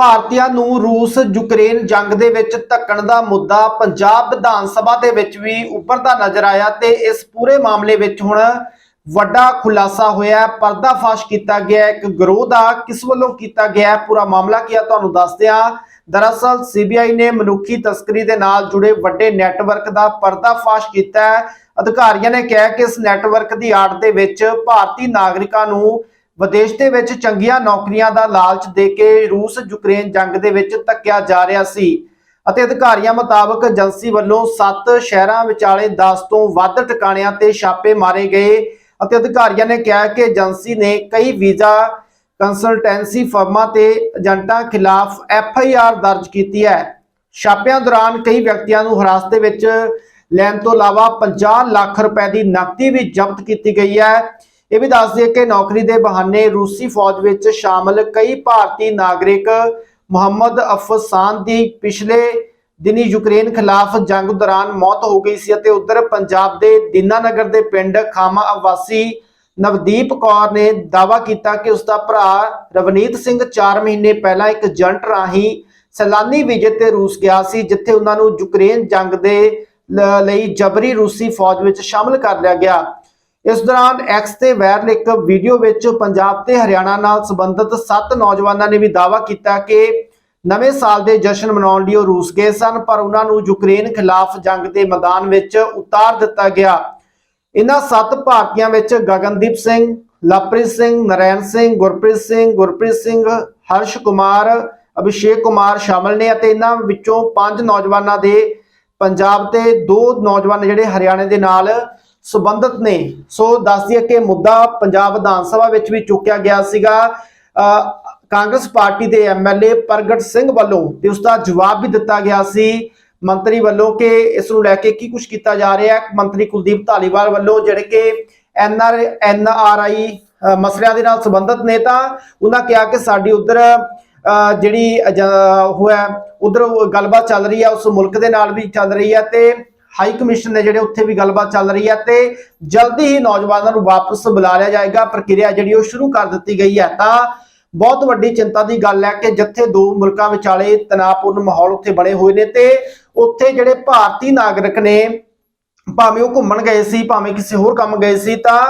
ਭਾਰਤੀਆਂ ਨੂੰ ਰੂਸ, ਯੂਕਰੇਨ ਜੰਗ ਦੇ ਵਿੱਚ ਧੱਕਣ ਦਾ ਮੁੱਦਾ ਪੰਜਾਬ ਵਿਧਾਨ ਸਭਾ ਦੇ ਵਿੱਚ ਵੀ ਉੱਭਰਦਾ ਨਜ਼ਰ ਆਇਆ ਤੇ ਇਸ ਪੂਰੇ ਮਾਮਲੇ ਵਿੱਚ ਹੁਣ ਵੱਡਾ ਖੁਲਾਸਾ ਹੋਇਆ ਪਰਦਾਫਾਸ਼ ਕੀਤਾ ਗਿਆ ਇੱਕ ਗਰੋਹ ਦਾ ਕਿਸ ਵੱਲੋਂ ਕੀਤਾ ਗਿਆ ਪੂਰਾ ਮਾਮਲਾ ਕੀ ਆ ਤੁਹਾਨੂੰ ਦੱਸਦੇ ਹਾਂ। ਦਰਅਸਲ ਸੀਬੀਆਈ ਨੇ ਮਨੁੱਖੀ ਤਸਕਰੀ ਦੇ ਨਾਲ ਜੁੜੇ ਵੱਡੇ ਨੈਟਵਰਕ ਦਾ ਪਰਦਾਫਾਸ਼ ਕੀਤਾ ਅਧਿਕਾਰੀਆਂ ਨੇ ਕਿਹਾ ਕਿ ਇਸ ਨੈਟਵਰਕ ਦੀ ਆੜ ਦੇ ਵਿੱਚ ਭਾਰਤੀ ਨਾਗਰਿਕਾਂ ਨੂੰ ਵਿਦੇਸ਼ ਦੇ ਵਿੱਚ ਚੰਗੀਆਂ ਨੌਕਰੀਆਂ ਦਾ ਲਾਲਚ ਦੇ ਕੇ ਰੂਸ ਯੂਕਰੇਨ ਜੰਗ ਦੇ ਵਿੱਚ ਧੱਕਿਆ ਜਾ ਰਿਹਾ ਸੀ ਅਤੇ ਅਧਿਕਾਰੀਆਂ ਮੁਤਾਬਕ ਏਜੰਸੀ ਵੱਲੋਂ 7 ਸ਼ਹਿਰਾਂ ਵਿਚਾਲੇ 10 ਤੋਂ ਵੱਧ ਟਿਕਾਣਿਆਂ ਤੇ ਛਾਪੇ ਮਾਰੇ ਗਏ ਅਤੇ ਅਧਿਕਾਰੀਆਂ ਨੇ ਕਿਹਾ ਕਿ ਏਜੰਸੀ ਨੇ ਕਈ ਵੀਜ਼ਾ ਕੰਸਲਟੈਂਸੀ ਫਰਮਾਂ ਤੇ ਏਜੰਟਾਂ ਖਿਲਾਫ ਐਫ ਆਈ ਆਰ ਦਰਜ ਕੀਤੀ ਹੈ। ਛਾਪਿਆਂ ਦੌਰਾਨ ਕਈ ਵਿਅਕਤੀਆਂ ਨੂੰ ਹਿਰਾਸਤ ਦੇ ਵਿੱਚ ਲੈਣ ਤੋਂ ਇਲਾਵਾ 50 ਲੱਖ ਰੁਪਏ ਦੀ ਨਕਦੀ ਵੀ ਜ਼ਬਤ ਕੀਤੀ ਗਈ ਹੈ। ਇਹ ਵੀ ਦੱਸ ਦਈਏ ਕਿ ਨੌਕਰੀ ਦੇ ਬਹਾਨੇ ਰੂਸੀ ਫੌਜ ਵਿੱਚ ਸ਼ਾਮਲ ਕਈ ਭਾਰਤੀ ਨਾਗਰਿਕ ਮੁਹੰਮਦ ਅਫਸਾਨ ਦੀ ਪਿਛਲੇ ਦਿਨੀ ਯੂਕਰੇਨ ਖਿਲਾਫ ਜੰਗ ਦੌਰਾਨ ਮੌਤ ਹੋ ਗਈ ਸੀ ਅਤੇ ਉਧਰ ਪੰਜਾਬ ਦੇ ਦੀਨਾਨਗਰ ਦੇ ਪਿੰਡ ਖਾਮਾ ਆਵਾਸੀ ਨਵਦੀਪ ਕੌਰ ਨੇ ਦਾਵਾ ਕੀਤਾ ਕਿ ਉਸ ਦਾ ਭਰਾ ਰਵਨੀਤ ਸਿੰਘ 4 ਮਹੀਨੇ ਪਹਿਲਾਂ ਇੱਕ ਏਜੰਟ ਰਾਹੀਂ ਸੈਲਾਨੀ ਵਿਜੇ ਤੇ ਰੂਸ ਗਿਆ ਸੀ, ਜਿੱਥੇ ਉਹਨਾਂ ਨੂੰ ਯੂਕਰੇਨ ਜੰਗ ਦੇ ਲ- ਲਈ ਜਬਰੀ ਰੂਸੀ ਫੌਜ ਵਿੱਚ ਸ਼ਾਮਲ ਕਰ ਲਿਆ ਗਿਆ। ਇਸ ਦੌਰਾਨ ਐਕਸ ਤੇ ਵਾਇਰਲ ਇੱਕ ਵੀਡੀਓ ਵਿੱਚ ਪੰਜਾਬ ਤੇ ਹਰਿਆਣਾ ਨਾਲ ਸੰਬੰਧਿਤ 7 ਨੌਜਵਾਨਾਂ ਨੇ ਵੀ ਦਾਅਵਾ ਕੀਤਾ ਕਿ ਨਵੇਂ ਸਾਲ ਦੇ ਜਸ਼ਨ ਮਨਾਉਣ ਲਈ ਉਹ ਰੂਸ ਗਏ ਸਨ, ਪਰ ਉਹਨਾਂ ਨੂੰ ਯੂਕਰੇਨ ਖਿਲਾਫ ਜੰਗ ਦੇ ਮੈਦਾਨ ਵਿੱਚ ਉਤਾਰ ਦਿੱਤਾ ਗਿਆ। ਇਹਨਾਂ 7 ਭਾਰਤੀਆਂ ਵਿੱਚ ਗਗਨਦੀਪ ਸਿੰਘ, ਲਵਪ੍ਰੀਤ ਸਿੰਘ, ਨਰੈਣ ਸਿੰਘ, ਗੁਰਪ੍ਰੀਤ ਸਿੰਘ ਗੁਰਪ੍ਰੀਤ ਸਿੰਘ, ਹਰਸ਼ ਕੁਮਾਰ, ਅਭਿਸ਼ੇਕ ਕੁਮਾਰ ਸ਼ਾਮਲ ਨੇ ਅਤੇ ਇਹਨਾਂ ਵਿੱਚੋਂ 5 ਨੌਜਵਾਨਾਂ ਦੇ ਪੰਜਾਬ ਤੇ ਦੋ ਨੌਜਵਾਨ ਜਿਹੜੇ ਹਰਿਆਣੇ ਦੇ ਨਾਲ ਸੰਬੰਧਿਤ ਨੇ। ਸੋ ਦੱਸ ਦਈਏ ਕਿ ਮੁੱਦਾ ਪੰਜਾਬ ਵਿਧਾਨ ਸਭਾ ਵਿੱਚ ਵੀ ਚੁੱਕਿਆ ਗਿਆ ਸੀਗਾ। ਕਾਂਗਰਸ ਪਾਰਟੀ ਦੇ ਐਮਐਲਏ ਪ੍ਰਗਟ ਸਿੰਘ ਵੱਲੋਂ ਤੇ ਉਸ ਦਾ ਜਵਾਬ ਵੀ ਦਿੱਤਾ ਗਿਆ ਸੀ। ਮੰਤਰੀ ਵੱਲੋਂ ਕਿ ਇਸ ਨੂੰ ਲੈ ਕੇ ਕੀ ਕੁਝ ਕੀਤਾ ਜਾ ਰਿਹਾ ਹੈ? ਮੰਤਰੀ ਕੁਲਦੀਪ ਧਾਲੀਵਾਲ ਵੱਲੋਂ ਜਿਹੜੇ ਕਿ ਐਨਆਰ ਐਨਆਰਆਈ ਮਸਲਿਆਂ ਦੇ ਨਾਲ ਸੰਬੰਧਿਤ ਨੇ ਤਾਂ ਉਹਨਾਂ ਕਿਹਾ ਕਿ ਸਾਡੀ ਉਧਰ ਜਿਹੜੀ ਅਜ- ਉਹ ਹੈ, ਉਧਰ ਗੱਲਬਾਤ ਚੱਲ ਰਹੀ ਹੈ, ਉਸ ਮੁਲਕ ਦੇ ਨਾਲ ਵੀ ਚੱਲ ਰਹੀ ਹੈ ਤੇ ਹਾਈ ਕਮਿਸ਼ਨ ਨੇ ਜਿਹੜੇ ਉੱਥੇ ਵੀ ਗੱਲਬਾਤ ਚੱਲ ਰਹੀ ਹੈ ਤੇ ਜਲਦੀ ਹੀ ਨੌਜਵਾਨਾਂ ਨੂੰ ਵਾਪਸ ਬੁਲਾ ਲਿਆ ਜਾਏਗਾ। ਪ੍ਰਕਿਰਿਆ ਜਿਹੜੀ ਉਹ ਸ਼ੁਰੂ ਕਰ ਦਿੱਤੀ ਗਈ ਹੈ। ਤਾਂ ਬਹੁਤ ਵੱਡੀ ਚਿੰਤਾ ਦੀ ਗੱਲ ਹੈ ਕਿ ਜਿੱਥੇ ਦੋ ਮੁਲਕਾਂ ਵਿਚਾਲੇ ਤਣਾਅਪੂਰਨ ਮਾਹੌਲ ਉੱਥੇ ਬਣੇ ਹੋਏ ਨੇ ਤੇ ਉੱਥੇ ਜਿਹੜੇ ਭਾਰਤੀ ਨਾਗਰਿਕ ਨੇ ਭਾਵੇਂ ਉਹ ਘੁੰਮਣ ਗਏ ਸੀ ਭਾਵੇਂ ਕਿਸੇ ਹੋਰ ਕੰਮ ਗਏ ਸੀ ਤਾਂ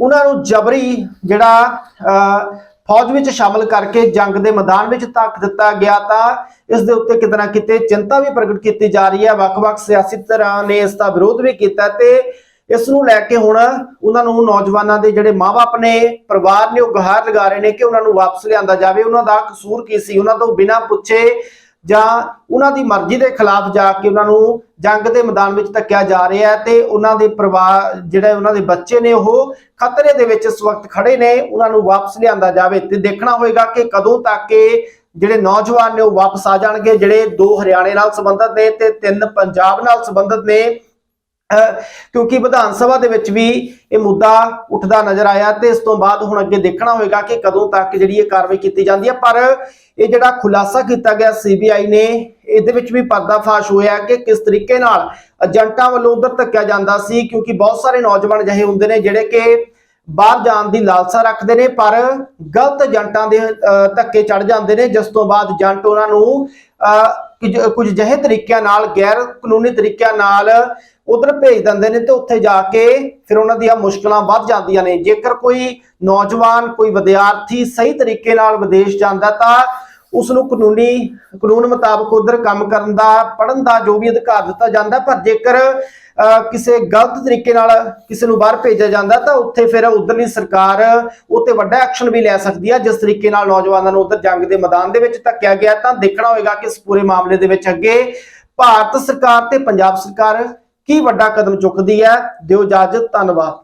ਉਹਨਾਂ ਨੂੰ ਜਬਰੀ ਜਿਹੜਾ ਅਹ, ਫੌਜ ਵਿੱਚ ਸ਼ਾਮਲ ਕਰਕੇ ਜੰਗ ਦੇ ਮੈਦਾਨ ਵਿੱਚ ਧੱਕ ਦਿੱਤਾ ਗਿਆ ਤਾਂ ਇਸ ਦੇ ਉੱਤੇ ਕਿਤੇ ਨਾ ਕਿਤੇ ਚਿੰਤਾ ਵੀ ਪ੍ਰਗਟ ਕੀਤੀ ਜਾ ਰਹੀ ਹੈ। ਵੱਖ-ਵੱਖ ਸਿਆਸੀ ਧਿਰਾਂ ਨੇ ਇਸ ਦਾ ਵਿਰੋਧ ਵੀ ਕੀਤਾ ਤੇ ਇਸ ਨੂੰ ਲੈ ਕੇ ਹੁਣ ਉਹਨਾਂ ਨੂੰ ਨੌਜਵਾਨਾਂ ਦੇ ਜਿਹੜੇ ਮਾਪੇ ਨੇ, ਪਰਿਵਾਰ ਨੇ ਉਹ ਗੁਹਾਰ ਲਗਾ ਰਹੇ ਨੇ ਕਿ ਉਹਨਾਂ ਨੂੰ ਵਾਪਸ ਲਿਆਂਦਾ ਜਾਵੇ। ਉਹਨਾਂ ਦਾ ਕਸੂਰ ਕੀ ਸੀ? ਉਹਨਾਂ ਤੋਂ ਬਿਨਾਂ ਪੁੱਛੇ ਜਾਂ ਉਹਨਾਂ ਦੀ ਮਰਜ਼ੀ ਦੇ ਖਿਲਾਫ ਜਾ ਕੇ ਉਹਨਾਂ ਨੂੰ ਜੰਗ ਦੇ ਮੈਦਾਨ ਵਿੱਚ ਧੱਕਿਆ ਜਾ ਰਿਹਾ ਹੈ ਤੇ ਉਹਨਾਂ ਦੇ ਪਰਿਵਾਰ, ਜਿਹੜੇ ਉਹਨਾਂ ਦੇ ਬੱਚੇ ਨੇ ਉਹ ਖਤਰੇ ਦੇ ਵਿੱਚ ਇਸ ਵਕਤ ਖੜੇ ਨੇ, ਉਹਨਾਂ ਨੂੰ ਵਾਪਸ ਲਿਆਂਦਾ ਜਾਵੇ ਤੇ ਦੇਖਣਾ ਹੋਏਗਾ ਕਿ ਕਦੋਂ ਤੱਕ ਇਹ ਜਿਹੜੇ ਨੌਜਵਾਨ ਨੇ ਉਹ ਵਾਪਸ ਆ ਜਾਣਗੇ, ਜਿਹੜੇ ਦੋ ਹਰਿਆਣੇ ਨਾਲ ਸੰਬੰਧਿਤ ਨੇ ਤੇ ਤਿੰਨ ਪੰਜਾਬ ਨਾਲ ਸੰਬੰਧਿਤ ਨੇ। ਕਿਉਂਕਿ ਵਿਧਾਨ ਸਭਾ ਦੇ ਵਿੱਚ ਵੀ ਇਹ ਮੁੱਦਾ ਉੱਠਦਾ ਨਜ਼ਰ ਆਇਆ ਤੇ ਇਸ ਤੋਂ ਬਾਅਦ ਹੁਣ ਅੱਗੇ ਦੇਖਣਾ ਹੋਏਗਾ ਕਿ ਕਦੋਂ ਤੱਕ ਜਿਹੜੀ ਇਹ ਕਾਰਵਾਈ ਕੀਤੀ ਜਾਂਦੀ ਹੈ। ਪਰ ਇਹ ਜਿਹੜਾ ਖੁਲਾਸਾ ਕੀਤਾ ਗਿਆ ਸੀਬੀਆਈ ਨੇ ਇਹਦੇ ਵਿੱਚ ਵੀ ਪਰਦਾਫਾਸ਼ ਹੋਇਆ ਕਿ ਕਿਸ ਤਰੀਕੇ ਨਾਲ ਏਜੰਟਾਂ ਵੱਲੋਂ ਉਧਰ ਧੱਕਿਆ ਜਾਂਦਾ ਸੀ ਕਿਉਂਕਿ ਬਹੁਤ ਸਾਰੇ ਨੌਜਵਾਨ ਅਜਿਹੇ ਹੁੰਦੇ ਨੇ ਜਿਹੜੇ ਕਿ ਬਾਹਰ ਜਾਣ ਦੀ ਲਾਲਸਾ ਰੱਖਦੇ ਨੇ ਪਰ ਗਲਤ ਏਜੰਟਾਂ ਦੇ ਅਹ, ਧੱਕੇ ਚੜ ਜਾਂਦੇ ਨੇ ਜਿਸ ਤੋਂ ਬਾਅਦ ਏਜੰਟ ਉਹਨਾਂ ਨੂੰ ਅਹ, ਕੁਝ- ਕੁਝ ਜਿਹੇ ਤਰੀਕਿਆਂ ਨਾਲ, ਗੈਰ ਕਾਨੂੰਨੀ ਤਰੀਕਿਆਂ ਨਾਲ ਉਧਰ ਭੇਜ ਦਿੰਦੇ ਨੇ ਤੇ ਉੱਥੇ ਜਾ ਕੇ ਫਿਰ ਉਹਨਾਂ ਦੀਆਂ ਮੁਸ਼ਕਲਾਂ ਵੱਧ ਜਾਂਦੀਆਂ ਨੇ। ਜੇਕਰ ਕੋਈ ਨੌਜਵਾਨ, ਕੋਈ ਵਿਦਿਆਰਥੀ ਸਹੀ ਤਰੀਕੇ ਨਾਲ ਵਿਦੇਸ਼ ਜਾਂਦਾ ਤਾਂ ਉਸ ਨੂੰ ਕਾਨੂੰਨੀ, ਕਾਨੂੰਨ ਮੁਤਾਬਕ ਉਧਰ ਕੰਮ ਕਰਨ ਦਾ ਪੜਨ ਦਾ ਜੋ ਵੀ ਅਧਿਕਾਰ ਦਿੱਤਾ ਜਾਂਦਾ, ਪਰ ਜੇਕਰ ਕਿਸੇ ਗਲਤ ਤਰੀਕੇ ਨਾਲ ਕਿਸੇ ਨੂੰ ਬਾਹਰ ਭੇਜਿਆ ਜਾਂਦਾ, ਤਾਂ ਉੱਥੇ ਫਿਰ ਉਧਰਲੀ ਸਰਕਾਰ ਉੱਤੇ ਵੱਡਾ ਐਕਸ਼ਨ ਵੀ ਲੈ ਸਕਦੀ ਹੈ ਜਿਸ ਤਰੀਕੇ ਨਾਲ ਨੌਜਵਾਨਾਂ ਨੂੰ ਉਧਰ ਜੰਗ ਦੇ ਮੈਦਾਨ ਦੇ ਵਿੱਚ ਧੱਕਿਆ ਗਿਆ, ਤਾਂ ਦੇਖਣਾ ਹੋਏਗਾ ਕਿ ਇਸ ਪੂਰੇ ਮਾਮਲੇ ਦੇ ਵਿੱਚ ਅੱਗੇ ਭਾਰਤ ਸਰਕਾਰ ਤੇ ਪੰਜਾਬ ਸਰਕਾਰ ਕੀ ਵੱਡਾ ਕਦਮ ਚੁੱਕਦੀ ਹੈ। ਦਿਓ ਇਜਾਜ਼ਤ, ਧੰਨਵਾਦ।